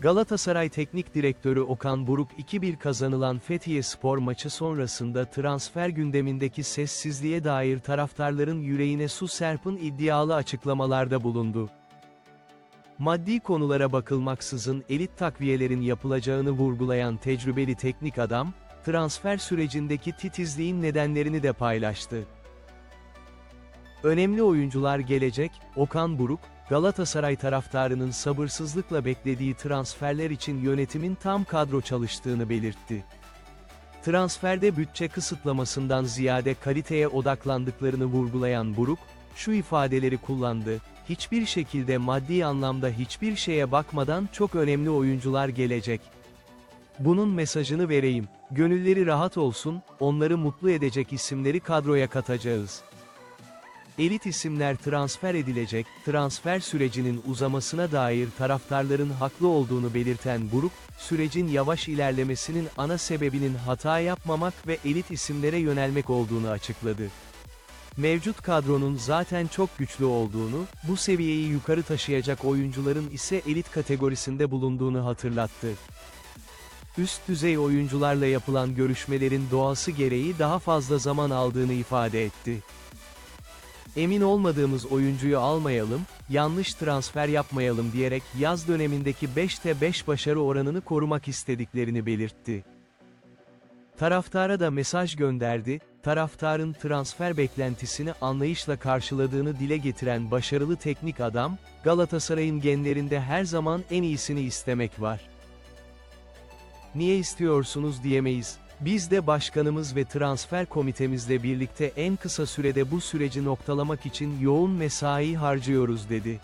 Galatasaray Teknik Direktörü Okan Buruk 2-1 kazanılan Fethiye Spor maçı sonrasında transfer gündemindeki sessizliğe dair taraftarların yüreğine su serpın iddialı açıklamalarda bulundu. Maddi konulara bakılmaksızın elit takviyelerin yapılacağını vurgulayan tecrübeli teknik adam, transfer sürecindeki titizliğin nedenlerini de paylaştı. Önemli oyuncular gelecek, Okan Buruk, Galatasaray taraftarının sabırsızlıkla beklediği transferler için yönetimin tam kadro çalıştığını belirtti. Transferde bütçe kısıtlamasından ziyade kaliteye odaklandıklarını vurgulayan Buruk, şu ifadeleri kullandı, hiçbir şekilde maddi anlamda hiçbir şeye bakmadan çok önemli oyuncular gelecek. Bunun mesajını vereyim, gönülleri rahat olsun, onları mutlu edecek isimleri kadroya katacağız. Elit isimler transfer edilecek, transfer sürecinin uzamasına dair taraftarların haklı olduğunu belirten Buruk, sürecin yavaş ilerlemesinin ana sebebinin hata yapmamak ve elit isimlere yönelmek olduğunu açıkladı. Mevcut kadronun zaten çok güçlü olduğunu, bu seviyeyi yukarı taşıyacak oyuncuların ise elit kategorisinde bulunduğunu hatırlattı. Üst düzey oyuncularla yapılan görüşmelerin doğası gereği daha fazla zaman aldığını ifade etti. Emin olmadığımız oyuncuyu almayalım, yanlış transfer yapmayalım diyerek yaz dönemindeki 5'te 5 başarı oranını korumak istediklerini belirtti. Taraftara da mesaj gönderdi, taraftarın transfer beklentisini anlayışla karşıladığını dile getiren başarılı teknik adam, Galatasaray'ın genlerinde her zaman en iyisini istemek var. Niye istiyorsunuz diyemeyiz. Biz de başkanımız ve transfer komitemizle birlikte en kısa sürede bu süreci noktalamak için yoğun mesai harcıyoruz dedi.